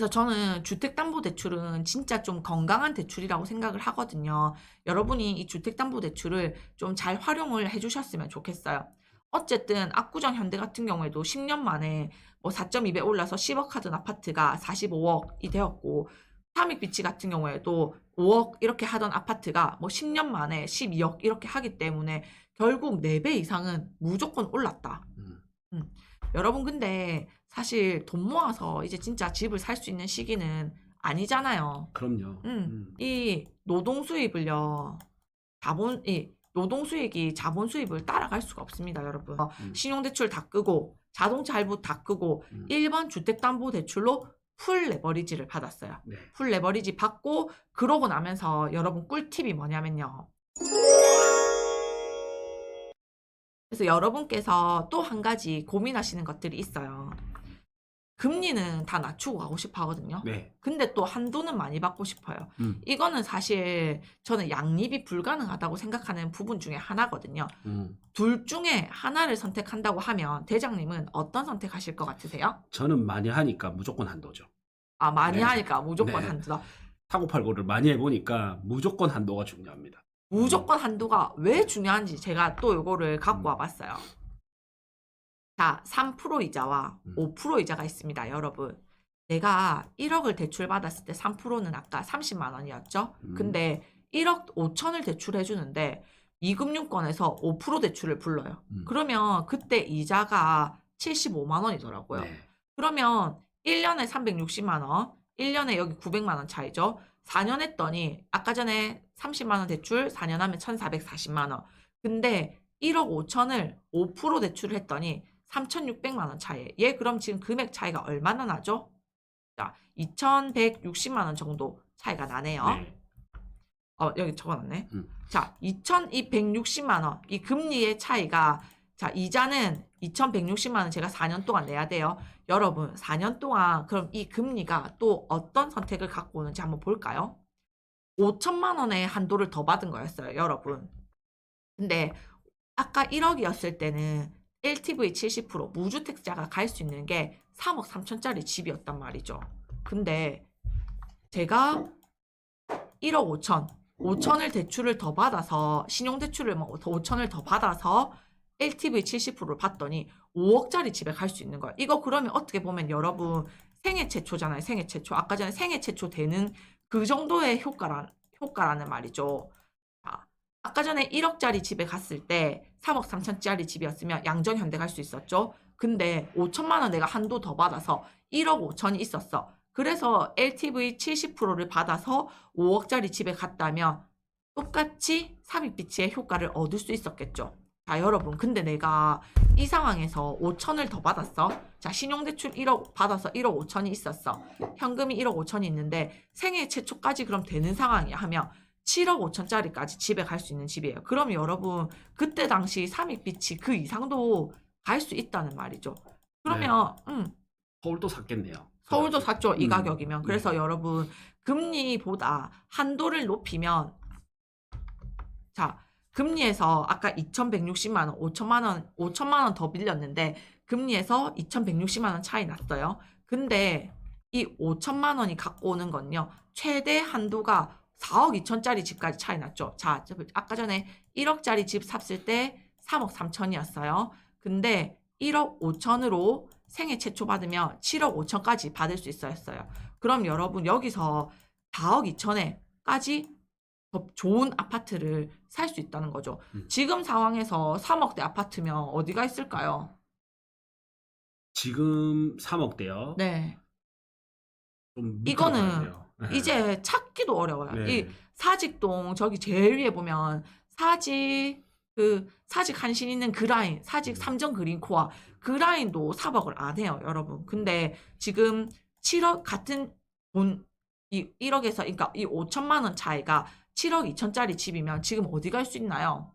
그래서 저는 주택담보대출은 진짜 좀 건강한 대출이라고 생각을 하거든요. 여러분이 이 주택담보대출을 좀 잘 활용을 해주셨으면 좋겠어요. 어쨌든 압구정 현대 같은 경우에도 10년 만에 뭐 4.2배 올라서 10억 하던 아파트가 45억이 되었고 삼익비치 같은 경우에도 5억 이렇게 하던 아파트가 뭐 10년 만에 12억 이렇게 하기 때문에 결국 4배 이상은 무조건 올랐다. 음. 여러분 근데 사실 돈 모아서 이제 진짜 집을 살 수 있는 시기는 아니잖아요. 그럼요. 음. 이 노동 수입을요. 자본 이 노동 수익이 자본 수입을 따라갈 수가 없습니다, 여러분. 어, 음. 신용대출 다 끄고 자동차 할부 다 끄고 음. 1번 주택담보대출로 풀 레버리지를 받았어요. 네. 풀 레버리지 받고 그러고 나면서 여러분 꿀팁이 뭐냐면요. 그래서 여러분께서 또 한 가지 고민하시는 것들이 있어요. 금리는 다 낮추고 가고 싶어 하거든요. 네. 근데 또 한도는 많이 받고 싶어요. 음. 이거는 사실 저는 양립이 불가능하다고 생각하는 부분 중에 하나거든요. 음. 둘 중에 하나를 선택한다고 하면 대장님은 어떤 선택하실 것 같으세요? 저는 많이 하니까 무조건 한도죠. 아, 많이 네. 하니까 무조건 네. 한도다. 사고 팔고를 많이 해보니까 무조건 한도가 중요합니다. 무조건 한도가 왜 중요한지 제가 또 요거를 갖고 음. 와봤어요. 자, 3% 이자와 음. 5% 이자가 있습니다, 여러분. 내가 1억을 대출받았을 때 3%는 아까 30만 원이었죠? 음. 근데 1억 5천을 대출해 주는데 이금융권에서 5% 대출을 불러요. 음. 그러면 그때 이자가 75만 원이더라고요. 네. 그러면 1년에 360만 원, 1년에 여기 900만 원 차이죠. 4년 했더니 아까 전에 30만 원 대출 4년 하면 1,440만 원. 근데 1억 5천을 5% 대출을 했더니 3,600만 원 차이. 얘 그럼 지금 금액 차이가 얼마나 나죠? 자, 2,160만 원 정도 차이가 나네요. 네. 어, 여기 적어놨네. 음. 자, 2,160만 원. 이 금리의 차이가 자, 이자는 2,160만 원 제가 4년 동안 내야 돼요. 여러분, 4년 동안 그럼 이 금리가 또 어떤 선택을 갖고 오는지 한번 볼까요? 5천만 원의 한도를 더 받은 거였어요, 여러분. 근데 아까 1억이었을 때는 LTV 70% 무주택자가 갈 수 있는 게 3억 3천짜리 집이었단 말이죠. 근데 제가 1억 5천, 5천을 대출을 더 받아서 신용대출을 뭐 5천을 더 받아서 LTV 70%를 받더니 5억짜리 집에 갈 수 있는 거야. 이거 그러면 어떻게 보면 여러분 생애 최초잖아요. 생애 최초. 아까 전에 생애 최초 되는 그 정도의 효과라, 효과라는 말이죠. 자, 아까 전에 1억짜리 집에 갔을 때 3억 3천짜리 집이었으면 양정현대 갈 수 있었죠. 근데 5천만 원 내가 한도 더 받아서 1억 5천이 있었어. 그래서 LTV 70%를 받아서 5억짜리 집에 갔다면 똑같이 삽입비치의 효과를 얻을 수 있었겠죠. 자, 여러분. 근데 내가 이 상황에서 5천을 더 받았어. 자, 신용대출 1억 받아서 1억 5천이 있었어. 현금이 1억 5천이 있는데 생애 최초까지 그럼 되는 상황이야 하면 7억 5천짜리까지 집에 갈 수 있는 집이에요. 그럼 여러분, 그때 당시 삼익빛이 그 이상도 갈 수 있다는 말이죠. 그러면, 음, 서울도 샀겠네요. 서울도 샀죠. 이 음. 가격이면. 그래서 여러분, 금리보다 한도를 높이면, 자, 금리에서 아까 2,160만 원, 5천만 원, 5천만 원 더 빌렸는데, 금리에서 2,160만 원 차이 났어요. 근데 이 5천만 원이 갖고 오는 건요, 최대 한도가 4억 2천짜리 집까지 차이 났죠. 자, 저 아까 전에 1억짜리 집 샀을 때 3억 3천이었어요. 근데 1억 5천으로 생애 최초 받으면 7억 5천까지 받을 수 있었어요. 그럼 여러분 여기서 4억 2천에까지 더 좋은 아파트를 살 수 있다는 거죠. 음. 지금 상황에서 3억대 아파트면 어디가 있을까요? 지금 3억대요. 네. 좀 이거는. 이제 찾기도 어려워요. 네. 이 사직동 저기 제일 위에 보면 사직 그 사직 한신 있는 그 라인, 사직 음. 삼정 그린 코아 그 라인도 3억을 안 해요, 여러분. 근데 지금 7억 같은 돈, 이 1억에서 그러니까 이 5천만 원 차이가 7억 2천짜리 집이면 지금 어디 갈 수 있나요?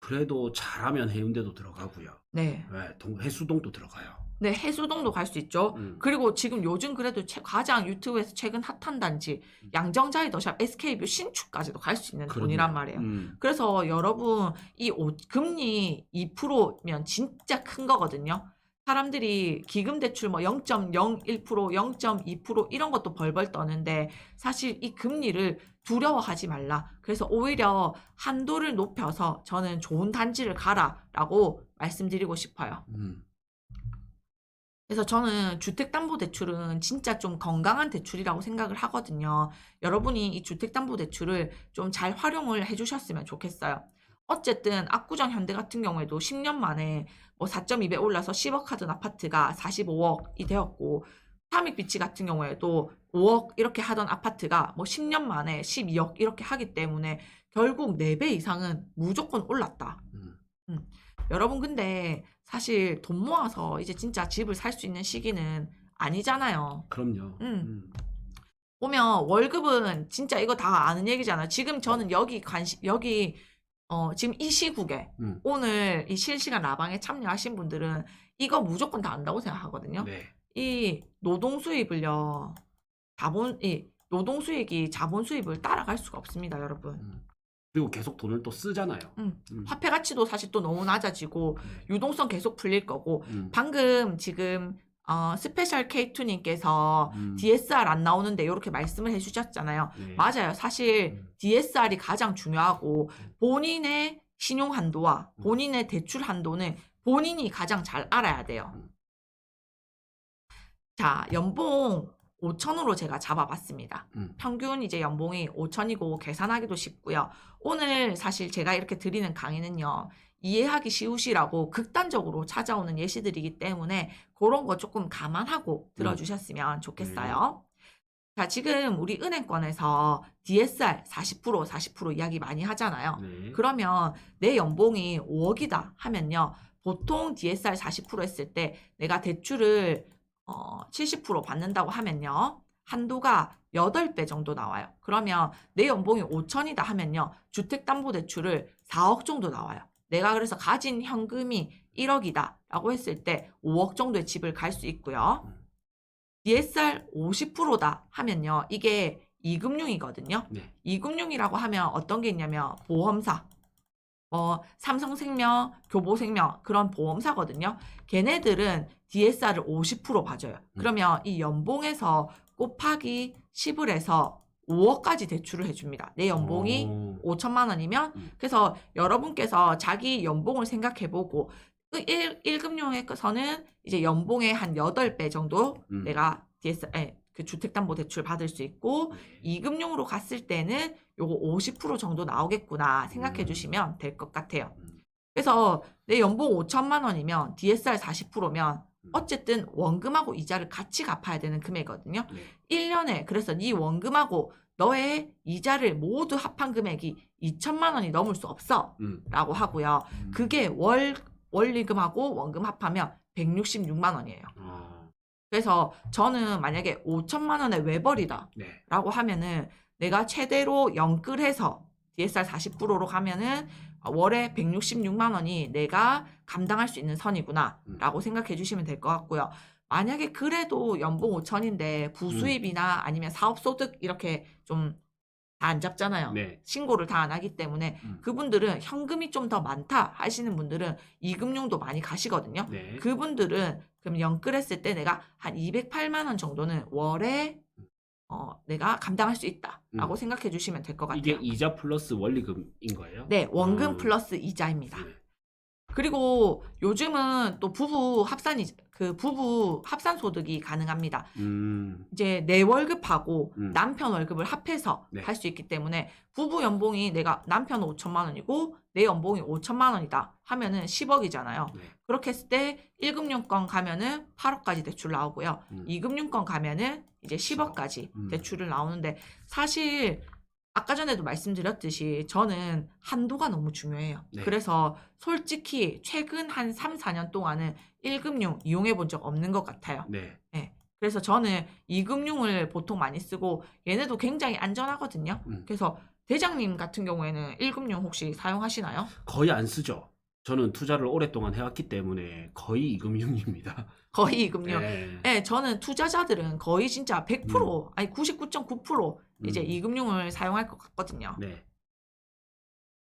그래도 잘하면 해운대도 들어가고요. 네. 네, 동, 해수동도 들어가요. 네, 해수동도 갈 수 있죠. 음. 그리고 지금 요즘 그래도 최- 가장 유튜브에서 최근 핫한 단지 양정자이 더샵 SK뷰 신축까지도 갈 수 있는 돈이란 말이에요. 음. 그래서 여러분 이 오- 금리 2%면 진짜 큰 거거든요. 사람들이 기금 대출 뭐 0.01%, 0.2% 이런 것도 벌벌 떠는데 사실 이 금리를 두려워하지 말라. 그래서 오히려 한도를 높여서 저는 좋은 단지를 가라라고 말씀드리고 싶어요. 음. 그래서 저는 주택담보대출은 진짜 좀 건강한 대출이라고 생각을 하거든요. 여러분이 이 주택담보대출을 좀 잘 활용을 해주셨으면 좋겠어요. 어쨌든 압구정 현대 같은 경우에도 10년 만에 뭐 4.2배 올라서 10억 하던 아파트가 45억이 되었고 삼익비치 같은 경우에도 5억 이렇게 하던 아파트가 뭐 10년 만에 12억 이렇게 하기 때문에 결국 4배 이상은 무조건 올랐다. 음. 여러분 근데 사실 돈 모아서 이제 진짜 집을 살 수 있는 시기는 아니잖아요. 그럼요. 음. 보면 월급은 진짜 이거 다 아는 얘기잖아요. 지금 저는 여기 관심 여기 어 지금 이 시국에 음. 오늘 이 실시간 라방에 참여하신 분들은 이거 무조건 다 안다고 생각하거든요. 네. 이 노동 수입을요. 자본 이 노동 수익이 자본 수입을 따라갈 수가 없습니다, 여러분. 음. 그리고 계속 돈을 또 쓰잖아요. 음. 음. 화폐 가치도 사실 또 너무 낮아지고 네. 유동성 계속 풀릴 거고 음. 방금 지금 어, 스페셜 K2님께서 음. DSR 안 나오는데 이렇게 말씀을 해주셨잖아요. 네. 맞아요. 사실 음. DSR이 가장 중요하고 본인의 신용 한도와 음. 본인의 대출 한도는 본인이 가장 잘 알아야 돼요. 음. 자, 연봉 5천으로 제가 잡아봤습니다. 음. 평균 이제 연봉이 5천이고 계산하기도 쉽고요. 오늘 사실 제가 이렇게 드리는 강의는요. 이해하기 쉬우시라고 극단적으로 찾아오는 예시들이기 때문에 그런 거 조금 감안하고 들어주셨으면 좋겠어요. 자, 지금 우리 은행권에서 DSR 40% 40% 이야기 많이 하잖아요. 네. 그러면 내 연봉이 5억이다 하면요. 보통 DSR 40% 했을 때 내가 대출을 어, 70% 받는다고 하면요. 한도가 8배 정도 나와요. 그러면 내 연봉이 5천이다 하면요. 주택담보대출을 4억 정도 나와요. 내가 그래서 가진 현금이 1억이다 라고 했을 때 5억 정도의 집을 갈 수 있고요. 음. DSR 50%다 하면요. 이게 이금융이거든요. 네. 이금융이라고 하면 어떤 게 있냐면 보험사, 뭐 삼성생명, 교보생명 그런 보험사거든요. 걔네들은 DSR을 50% 봐줘요. 음. 그러면 이 연봉에서 곱하기 10을 해서 5억까지 대출을 해줍니다. 내 연봉이 오. 5천만 원이면 음. 그래서 여러분께서 자기 연봉을 생각해보고 그 1, 1금융에서는 이제 연봉의 한 8배 정도 음. 내가 DS, 에, 그 주택담보대출 받을 수 있고 네. 이금융으로 갔을 때는 요거 50% 정도 나오겠구나 생각해 음. 주시면 될 것 같아요. 음. 그래서 내 연봉 5천만 원이면 DSR 40%면 음. 어쨌든 원금하고 이자를 같이 갚아야 되는 금액이거든요. 네. 1년에 그래서 네 원금하고 너의 이자를 모두 합한 금액이 2천만 원이 넘을 수 없어 음. 라고 하고요. 음. 그게 월 원리금하고 원금 합하면 166만 원이에요. 아. 그래서 저는 만약에 5천만 원의 외벌이다 네. 라고 하면은 내가 최대로 영끌해서 DSR 40%로 가면은 월에 166만 원이 내가 감당할 수 있는 선이구나 음. 라고 생각해 주시면 될 것 같고요. 만약에 그래도 연봉 5천인데 부수입이나 아니면 사업소득 이렇게 좀 다 안 잡잖아요. 네. 신고를 다 안 하기 때문에 음. 그분들은 현금이 좀 더 많다 하시는 분들은 이금융도 많이 가시거든요. 네. 그분들은 그럼 연끌했을 때 내가 한 208만 원 정도는 월에 어, 내가 감당할 수 있다라고 음. 생각해 주시면 될 것 같아요. 이게 이자 플러스 원리금인 거예요? 네, 원금 음. 플러스 이자입니다. 네. 그리고 요즘은 또 부부 합산이 그 부부 합산 소득이 가능합니다. 음. 이제 내 월급하고 음. 남편 월급을 합해서 네. 할 수 있기 때문에 부부 연봉이 내가 남편 5천만 원이고 내 연봉이 5천만 원이다 하면은 10억이잖아요. 네. 그렇게 했을 때 1금융권 가면은 8억까지 대출 나오고요. 음. 2금융권 가면은 이제 10억까지 음. 대출을 나오는데 사실 아까 전에도 말씀드렸듯이 저는 한도가 너무 중요해요. 네. 그래서 솔직히 최근 한 3, 4년 동안은 1금융 이용해 본 적 없는 것 같아요. 네. 그래서 저는 2금융을 보통 많이 쓰고 얘네도 굉장히 안전하거든요. 음. 그래서 대장님 같은 경우에는 1금융 혹시 사용하시나요? 거의 안 쓰죠. 저는 투자를 오랫동안 해왔기 때문에 거의 이금융입니다. 거의 2금융. 네. 네, 저는 투자자들은 거의 진짜 100% 아니 99.9% 이제 음. 이금융을 사용할 것 같거든요. 네.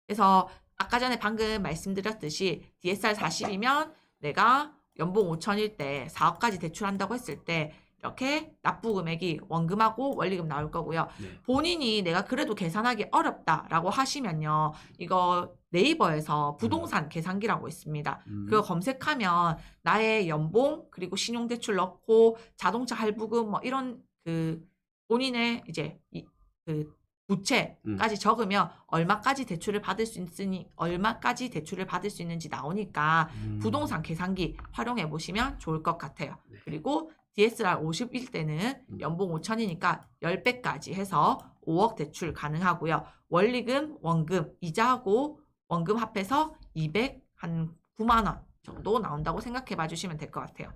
그래서 아까 전에 방금 말씀드렸듯이 DSR 40이면 내가 연봉 5천일 때 4억까지 대출한다고 했을 때 이렇게 납부 금액이 원금하고 원리금 나올 거고요. 네. 본인이 내가 그래도 계산하기 어렵다라고 하시면요. 이거 네이버에서 부동산 계산기라고 있습니다. 음. 그거 검색하면 나의 연봉 그리고 신용대출 넣고 자동차 할부금 뭐 이런 그 본인의 이제 이, 그 부채까지 적으면 얼마까지 대출을 받을 수 있으니 얼마까지 대출을 받을 수 있는지 나오니까 음. 부동산 계산기 활용해 보시면 좋을 것 같아요. 네. 그리고 DSR 50일 때는 음. 연봉 5천이니까 10배까지 해서 5억 대출 가능하고요. 원리금, 원금, 이자하고 원금 합해서 200, 한 9만 원 정도 나온다고 생각해 봐 주시면 될 것 같아요.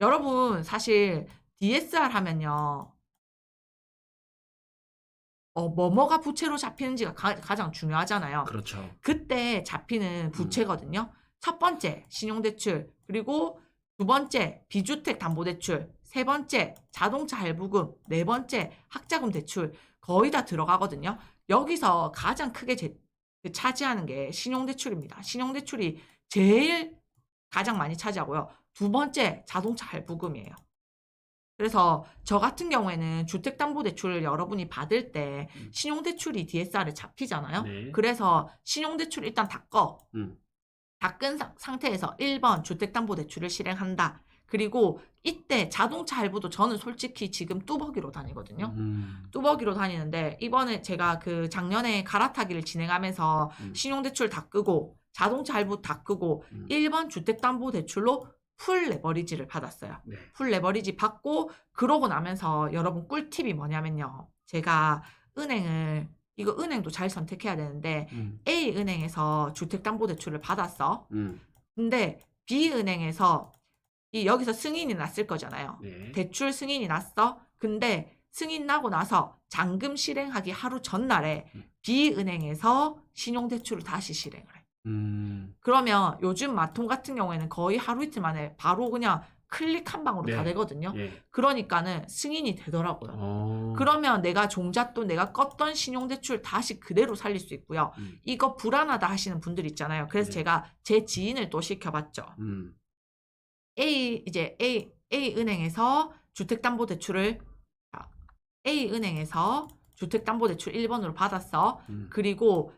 여러분, 사실 DSR 하면요. 어, 뭐뭐가 부채로 잡히는지가 가, 가장 중요하잖아요. 그렇죠. 그때 잡히는 부채거든요. 첫 번째 신용대출 그리고 두 번째 비주택 담보대출 세 번째 자동차 할부금 네 번째 학자금 대출 거의 다 들어가거든요. 여기서 가장 크게 제- 그 차지하는 게 신용대출입니다. 신용대출이 제일 가장 많이 차지하고요. 두 번째 자동차 할부금이에요. 그래서 저 같은 경우에는 주택담보대출을 여러분이 받을 때 음. 신용대출이 DSR에 잡히잖아요. 네. 그래서 신용대출 일단 다 꺼. 음. 다끈 상태에서 1번 주택담보대출을 실행한다. 그리고 이때 자동차 할부도 저는 솔직히 지금 뚜벅이로 다니거든요. 음. 뚜벅이로 다니는데 이번에 제가 그 작년에 갈아타기를 진행하면서 음. 신용대출 다 끄고 자동차 할부 다 끄고 음. 1번 주택담보대출로 풀 레버리지를 받았어요. 네. 풀 레버리지 받고 그러고 나면서 여러분 꿀팁이 뭐냐면요. 제가 은행을 이거 은행도 잘 선택해야 되는데 음. A 은행에서 주택담보대출을 받았어. 음. 근데 B 은행에서 이 여기서 승인이 났을 거잖아요. 네. 대출 승인이 났어. 근데 승인 나고 나서 잔금 실행하기 하루 전날에 음. B 은행에서 신용대출을 다시 실행을 해. 음. 그러면 요즘 마통 같은 경우에는 거의 하루 이틀 만에 바로 그냥 클릭 한 방으로 다 네. 되거든요. 예. 그러니까는 승인이 되더라고요. 어. 그러면 내가 종잣돈 내가 껐던 신용대출 다시 그대로 살릴 수 있고요. 음. 이거 불안하다 하시는 분들 있잖아요. 그래서 네. 제가 제 지인을 또 시켜봤죠. 음. A 이제 A A 은행에서 주택담보대출을 아, A 은행에서 주택담보대출 1번으로 받았어. 음. 그리고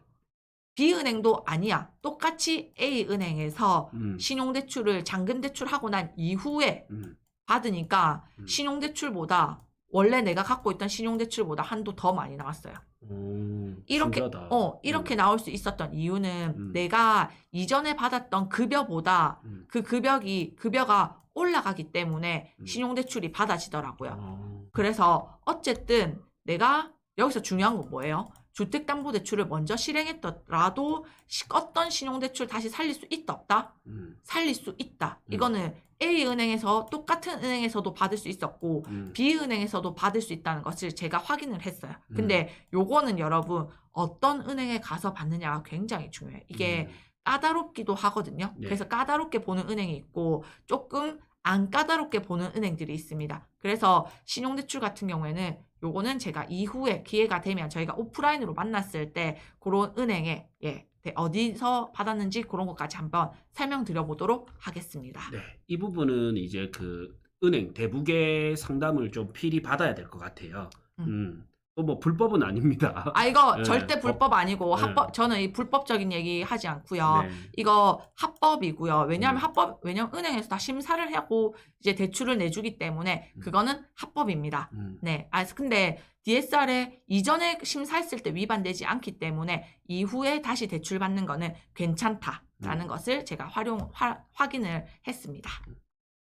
B 은행도 아니야. 똑같이 A 은행에서 음. 신용대출을 잔금대출하고 난 이후에 음. 받으니까 음. 신용대출보다 원래 내가 갖고 있던 신용대출보다 한도 더 많이 나왔어요. 오, 이렇게 신기하다. 어 이렇게 음. 나올 수 있었던 이유는 음. 내가 이전에 받았던 급여보다 음. 그 급여기 급여가 올라가기 때문에 음. 신용대출이 받아지더라고요. 어. 그래서 어쨌든 내가 여기서 중요한 건 뭐예요? 주택담보대출을 먼저 실행했더라도 시- 껐던 신용대출 다시 살릴 수 있다 없다? 음. 살릴 수 있다. 음. 이거는 A 은행에서 똑같은 은행에서도 받을 수 있었고 음. B 은행에서도 받을 수 있다는 것을 제가 확인을 했어요. 음. 근데 요거는 여러분 어떤 은행에 가서 받느냐가 굉장히 중요해요. 이게 음. 까다롭기도 하거든요. 네. 그래서 까다롭게 보는 은행이 있고 조금 안 까다롭게 보는 은행들이 있습니다. 그래서 신용대출 같은 경우에는 요거는 제가 이후에 기회가 되면 저희가 오프라인으로 만났을 때 그런 은행에 예 네, 어디서 받았는지 그런 것까지 한번 설명드려 보도록 하겠습니다. 네, 이 부분은 이제 그 은행 대북의 상담을 좀 필히 받아야 될 것 같아요. 음. 음. 또 뭐 불법은 아닙니다. 아 이거 네. 절대 불법 아니고 네. 합법 저는 이 불법적인 얘기 하지 않고요. 네. 이거 합법이고요. 왜냐하면 음. 합법 왜냐면 은행에서 다 심사를 하고 이제 대출을 내주기 때문에 음. 그거는 합법입니다. 음. 네. 아 근데 DSR에 이전에 심사했을 때 위반되지 않기 때문에 이후에 다시 대출 받는 거는 괜찮다라는 음. 것을 제가 활용 화- 확인을 했습니다.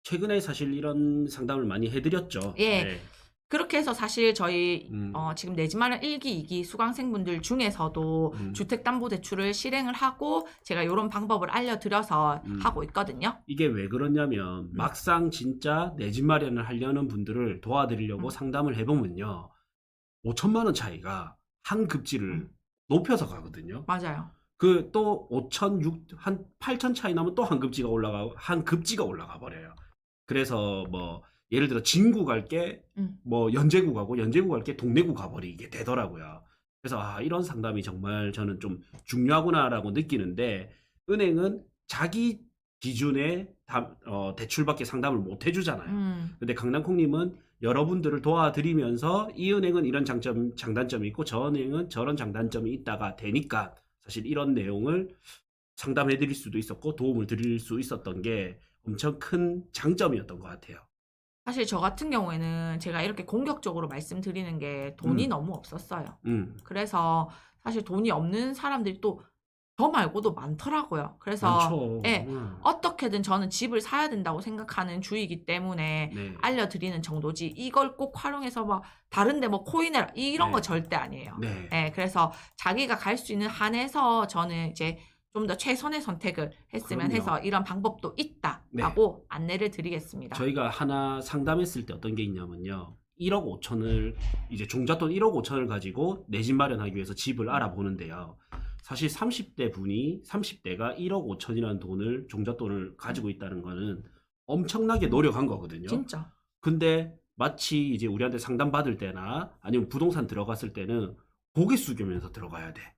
최근에 사실 이런 상담을 많이 해드렸죠. 예. 네. 그렇게 해서 사실 저희 음. 어, 지금 내집 마련 1기, 2기 수강생분들 중에서도 음. 주택담보대출을 실행을 하고 제가 이런 방법을 알려드려서 음. 하고 있거든요. 이게 왜 그러냐면 막상 진짜 내 집 마련을 하려는 분들을 도와드리려고 음. 상담을 해보면요. 5천만 원 차이가 한 급지를 음. 높여서 가거든요. 맞아요. 그 또 5천, 6, 한 8천 차이 나면 또 한 급지가 올라가, 한 급지가 올라가 버려요. 그래서 뭐, 예를 들어 진구 갈게, 음. 뭐 연제구 가고, 연제구 갈게 동래구 가버리게 되더라고요. 그래서 아, 이런 상담이 정말 저는 좀 중요하구나라고 느끼는데, 은행은 자기 기준의 다- 어, 대출밖에 상담을 못 해주잖아요. 음. 근데 강남콩님은 여러분들을 도와드리면서 이 은행은 이런 장점, 장단점이 있고 저 은행은 저런 장단점이 있다가 되니까 사실 이런 내용을 상담해 드릴 수도 있었고 도움을 드릴 수 있었던 게 엄청 큰 장점이었던 것 같아요. 사실 저 같은 경우에는 제가 이렇게 공격적으로 말씀드리는 게 돈이 음. 너무 없었어요. 음, 그래서 사실 돈이 없는 사람들이 또 저 말고도 많더라고요. 그래서 많죠. 예. 음. 어떻게든 저는 집을 사야 된다고 생각하는 주의이기 때문에 네. 알려드리는 정도지 이걸 꼭 활용해서 막 다른데 뭐 코인을 이런 거 네. 절대 아니에요. 네. 예, 그래서 자기가 갈 수 있는 한에서 저는 이제 좀 더 최선의 선택을 했으면 그럼요. 해서 이런 방법도 있다라고 안내를 드리겠습니다. 저희가 하나 상담했을 때 어떤 게 있냐면요. 1억 5천을 이제 종잣돈 1억 5천을 가지고 내 집 마련하기 위해서 집을 알아보는데요. 사실 30대 분이 30대가 1억 5천이라는 돈을 종잣돈을 가지고 있다는 거는 엄청나게 노력한 거거든요. 진짜. 근데 마치 이제 우리한테 상담 받을 때나 아니면 부동산 들어갔을 때는 고개 숙이면서 들어가야 돼.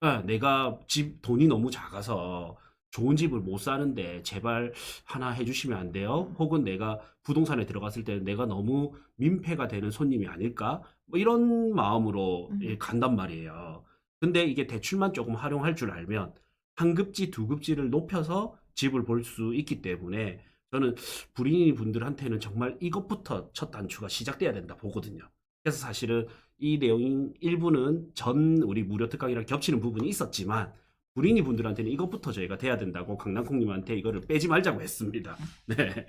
아, 내가 집 돈이 너무 작아서 좋은 집을 못 사는데 제발 하나 해주시면 안 돼요? 혹은 내가 부동산에 들어갔을 때는 내가 너무 민폐가 되는 손님이 아닐까? 뭐 이런 마음으로 음. 예, 간단 말이에요. 근데 이게 대출만 조금 활용할 줄 알면 한 급지, 두 급지를 높여서 집을 볼 수 있기 때문에 저는 불인인 분들한테는 정말 이것부터 첫 단추가 시작돼야 된다 보거든요. 그래서 사실은 이 내용 일부는 전 우리 무료 특강이랑 겹치는 부분이 있었지만 불인이 분들한테는 이것부터 저희가 돼야 된다고 강남콩님한테 이거를 빼지 말자고 했습니다. 네.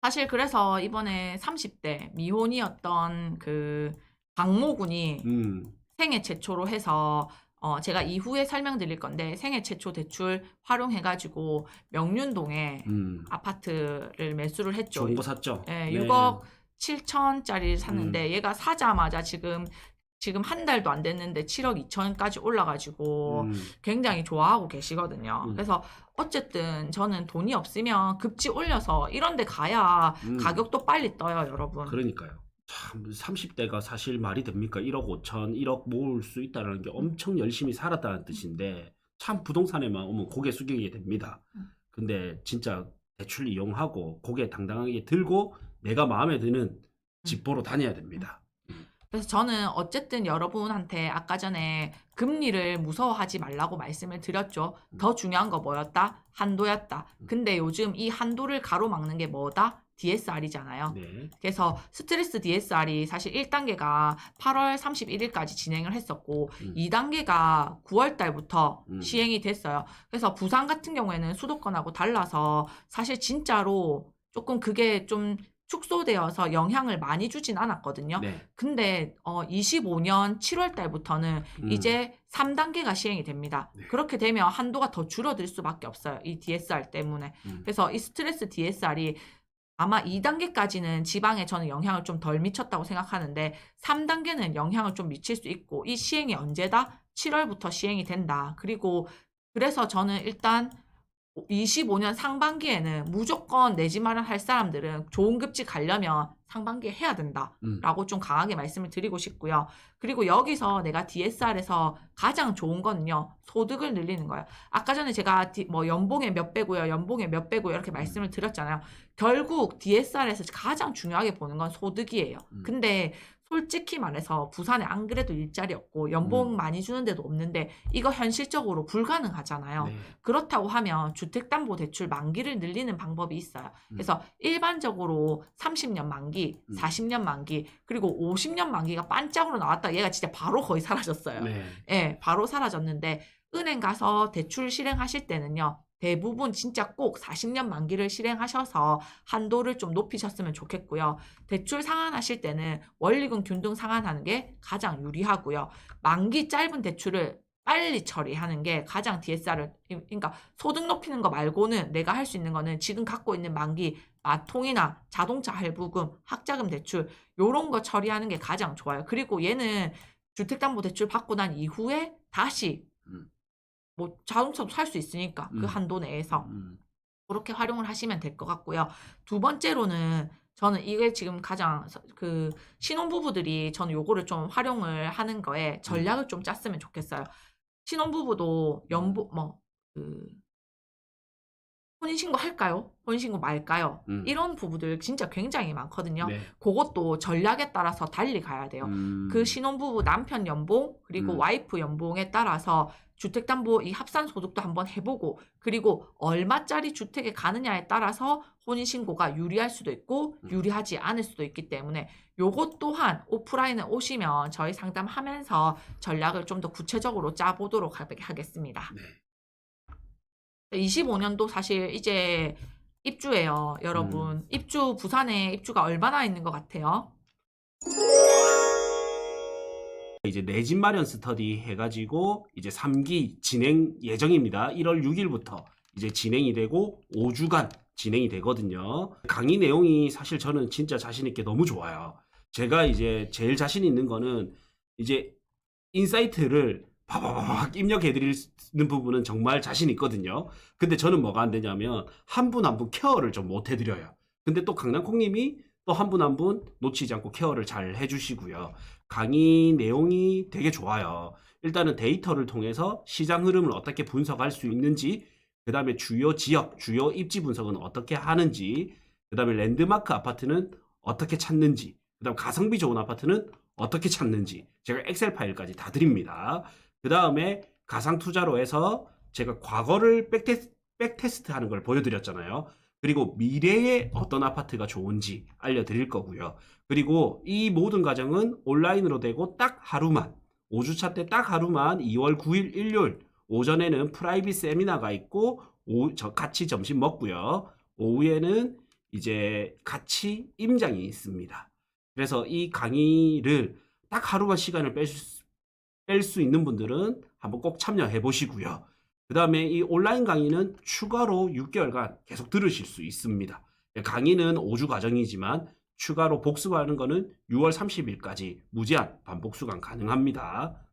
사실 그래서 이번에 30대 미혼이었던 그 박모군이 음, 생애 최초로 해서 어 제가 이후에 설명드릴 건데 생애 최초 대출 활용해가지고 명륜동에 음. 아파트를 매수를 했죠. 거 샀죠? 예, 네. 6억 7천짜리를 샀는데 얘가 사자마자 지금 지금 한 달도 안 됐는데 7억 2천까지 올라가지고 음, 굉장히 좋아하고 계시거든요. 음. 그래서 어쨌든 저는 돈이 없으면 급지 올려서 이런 데 가야 음. 가격도 빨리 떠요, 여러분. 그러니까요. 참 30대가 사실 말이 됩니까? 1억 5천, 1억 모을 수 있다는 게 엄청 열심히 살았다는 뜻인데 참 부동산에만 오면 고개 숙이게 됩니다. 음. 근데 진짜 대출 이용하고 고개 당당하게 들고 내가 마음에 드는 집 보러 다녀야 됩니다. 그래서 저는 어쨌든 여러분한테 아까 전에 금리를 무서워하지 말라고 말씀을 드렸죠. 음. 더 중요한 거 뭐였다? 한도였다. 음. 근데 요즘 이 한도를 가로막는 게 뭐다? DSR이잖아요. 네. 그래서 스트레스 DSR이 사실 1단계가 8월 31일까지 진행을 했었고 음. 2단계가 9월 달부터 음. 시행이 됐어요. 그래서 부산 같은 경우에는 수도권하고 달라서 사실 진짜로 조금 그게 좀 축소되어서 영향을 많이 주진 않았거든요. 네. 근데 어 25년 7월 달부터는 음. 이제 3단계가 시행이 됩니다. 네. 그렇게 되면 한도가 더 줄어들 수밖에 없어요. 이 DSR 때문에. 음. 그래서 이 스트레스 DSR이 아마 2단계까지는 지방에 저는 영향을 좀 덜 미쳤다고 생각하는데 3단계는 영향을 좀 미칠 수 있고 이 시행이 언제다? 7월부터 시행이 된다. 그리고 그래서 저는 일단 25년 상반기에는 무조건 내 집 마련할 사람들은 좋은 급지 가려면 상반기에 해야 된다. 음. 라고 좀 강하게 말씀을 드리고 싶고요. 그리고 여기서 내가 DSR에서 가장 좋은 거는요, 소득을 늘리는 거예요. 아까 전에 제가 디- 뭐 연봉에 몇 배고요, 연봉에 몇 배고요, 이렇게 말씀을 드렸잖아요. 결국 DSR에서 가장 중요하게 보는 건 소득이에요. 음. 근데 솔직히 말해서 부산에 안 그래도 일자리 없고 연봉 음. 많이 주는 데도 없는데 이거 현실적으로 불가능하잖아요. 네. 그렇다고 하면 주택담보대출 만기를 늘리는 방법이 있어요. 음. 그래서 일반적으로 30년 만기, 음. 40년 만기, 그리고 50년 만기가 반짝으로 나왔다. 얘가 진짜 바로 거의 사라졌어요. 네. 예, 바로 사라졌는데 은행 가서 대출 실행하실 때는요. 대부분 진짜 꼭 40년 만기를 실행하셔서 한도를 좀 높이셨으면 좋겠고요. 대출 상환하실 때는 원리금 균등 상환하는 게 가장 유리하고요. 만기 짧은 대출을 빨리 처리하는 게 가장 DSR을 그러니까 소득 높이는 거 말고는 내가 할 수 있는 거는 지금 갖고 있는 만기 마통이나 자동차 할부금, 학자금 대출 요런 거 처리하는 게 가장 좋아요. 그리고 얘는 주택담보대출 받고 난 이후에 다시 음. 뭐 자동차도 살 수 있으니까 그 음. 한도 내에서 음. 그렇게 활용을 하시면 될 것 같고요. 두 번째로는 저는 이게 지금 가장 서- 그 신혼부부들이 저는 요거를 좀 활용을 하는 거에 음. 전략을 좀 짰으면 좋겠어요. 신혼부부도 연봉 뭐그 혼인신고 할까요? 혼인신고 말까요? 음. 이런 부부들 진짜 굉장히 많거든요. 네. 그것도 전략에 따라서 달리 가야 돼요. 음. 그 신혼부부 남편 연봉 그리고 음. 와이프 연봉에 따라서 주택담보 이 합산 소득도 한번 해보고 그리고 얼마짜리 주택에 가느냐에 따라서 혼인신고가 유리할 수도 있고 음. 유리하지 않을 수도 있기 때문에 요것 또한 오프라인에 오시면 저희 상담하면서 전략을 좀 더 구체적으로 짜보도록 하- 하겠습니다. 네. 25년도 사실 이제 입주예요, 여러분. 음. 입주 부산에 입주가 얼마나 있는 것 같아요? 이제 내 집 마련 스터디 해가지고 이제 3기 진행 예정입니다. 1월 6일부터 이제 진행이 되고 5주간 진행이 되거든요. 강의 내용이 사실 저는 진짜 자신 있게 너무 좋아요. 제가 이제 제일 자신 있는 거는 이제 인사이트를 바바바박 입력해드리는 부분은 정말 자신 있거든요. 근데 저는 뭐가 안 되냐면 한 분 한 분 케어를 좀 못 해드려요. 근데 또 강남콩님이 또 한 분 한 분 놓치지 않고 케어를 잘 해주시고요. 강의 내용이 되게 좋아요. 일단은 데이터를 통해서 시장 흐름을 어떻게 분석할 수 있는지, 그 다음에 주요 지역, 주요 입지 분석은 어떻게 하는지, 그 다음에 랜드마크 아파트는 어떻게 찾는지, 그 다음 가성비 좋은 아파트는 어떻게 찾는지, 제가 엑셀 파일까지 다 드립니다. 그 다음에 가상 투자로 해서 제가 과거를 백테스, 백테스트 하는 걸 보여드렸잖아요. 그리고 미래에 어떤 아파트가 좋은지 알려드릴 거고요. 그리고 이 모든 과정은 온라인으로 되고 딱 하루만 5주차 때 딱 하루만 2월 9일 일요일 오전에는 프라이빗 세미나가 있고 오, 저 같이 점심 먹고요. 오후에는 이제 같이 임장이 있습니다. 그래서 이 강의를 딱 하루만 시간을 뺄 수 있는 분들은 한번 꼭 참여해 보시고요. 그 다음에 이 온라인 강의는 추가로 6개월간 계속 들으실 수 있습니다. 강의는 5주 과정이지만 추가로 복습하는 거는 6월 30일까지 무제한 반복 수강 가능합니다.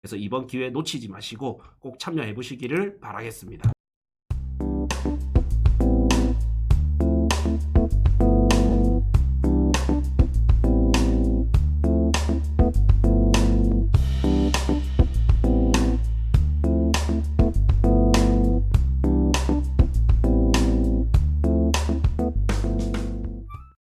그래서 이번 기회 놓치지 마시고 꼭 참여해 보시기를 바라겠습니다.